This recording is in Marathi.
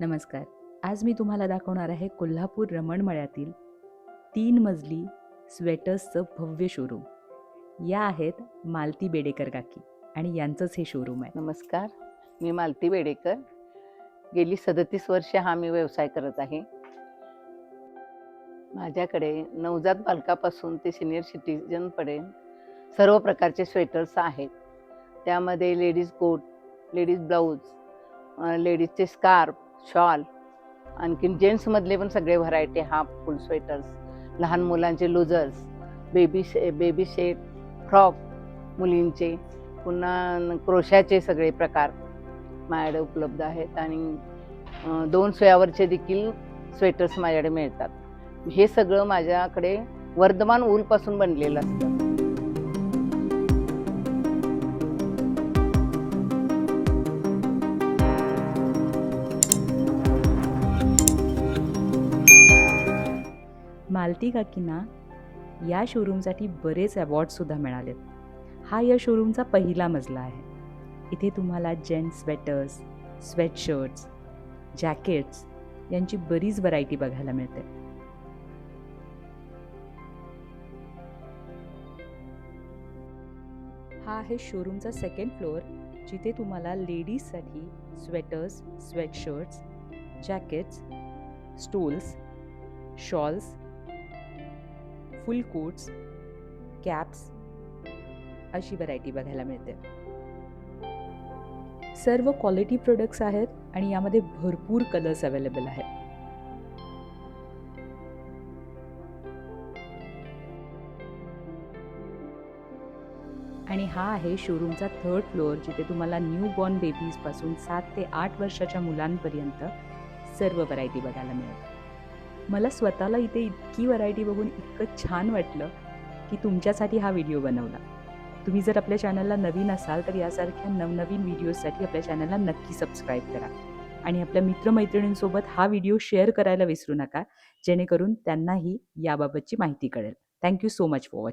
नमस्कार. आज मी तुम्हाला दाखवणार आहे कोल्हापूर रमणमळ्यातील तीन मजली स्वेटर्सचं भव्य शोरूम या आहेत मालती बेडेकर काकी आणि यांचंच हे शोरूम आहे. नमस्कार. मी मालती बेडेकर. गेली सदतीस वर्षे हा मी व्यवसाय करत आहे. माझ्याकडे नवजात बालकापासून ते सिनियर सिटीजनपर्यंत सर्व प्रकारचे स्वेटर्स आहेत. त्यामध्ये लेडीज कोट लेडीज ब्लाऊज लेडीजचे स्कार्फ शॉल आणखीन जेंट्समधले पण सगळे व्हरायटी हाफ फुल स्वेटर्स लहान मुलांचे लुजर्स बेबी शे बेबी शेट फ्रॉक मुलींचे पुन्हा क्रोशाचे सगळे प्रकार माझ्याकडे उपलब्ध आहेत. आणि दोन सोयावरचे देखील स्वेटर्स माझ्याकडे मिळतात. हे सगळं माझ्याकडे वर्धमान ऊलपासून बनलेलं असतं. मालती काकींना या शोरूमसाठी बरेच अवॉर्डसुद्धा मिळालेत. हा या शोरूमचा पहिला मजला आहे. इथे तुम्हाला जेंट्स स्वेटर्स स्वेटशर्ट्स जॅकेट्स यांची बरीच व्हरायटी बघायला मिळते. हा आहे शोरूमचा सेकंड फ्लोअर जिथे तुम्हाला लेडीजसाठी sweaters sweatshirts jackets stoles shawls full coats caps अशी व्हरायटी बघायला मिळते. सर्व क्वालिटी प्रोडक्ट्स आहेत आणि यामध्ये भरपूर कलर्स अवेलेबल आहेत. आणि हा आहे शोरूमचा थर्ड फ्लोअर जिथे तुम्हाला न्यू बॉर्न बेबीजपासून सात ते आठ वर्षाच्या मुलांपर्यंत सर्व व्हरायटी बघायला मिळेल मला स्वतःला इथे इतकी व्हरायटी बघून इतकं छान वाटलं की तुमच्यासाठी हा व्हिडिओ बनवला. तुम्ही जर आपल्या चॅनलला नवीन असाल तर यासारख्या नवनवीन व्हिडिओजसाठी आपल्या चॅनलला नक्की सबस्क्राईब करा. आणि आपल्या मित्रमैत्रिणींसोबत हा व्हिडिओ शेअर करायला विसरू नका जेणेकरून त्यांनाही याबाबतची माहिती कळेल. Thank you so much for watching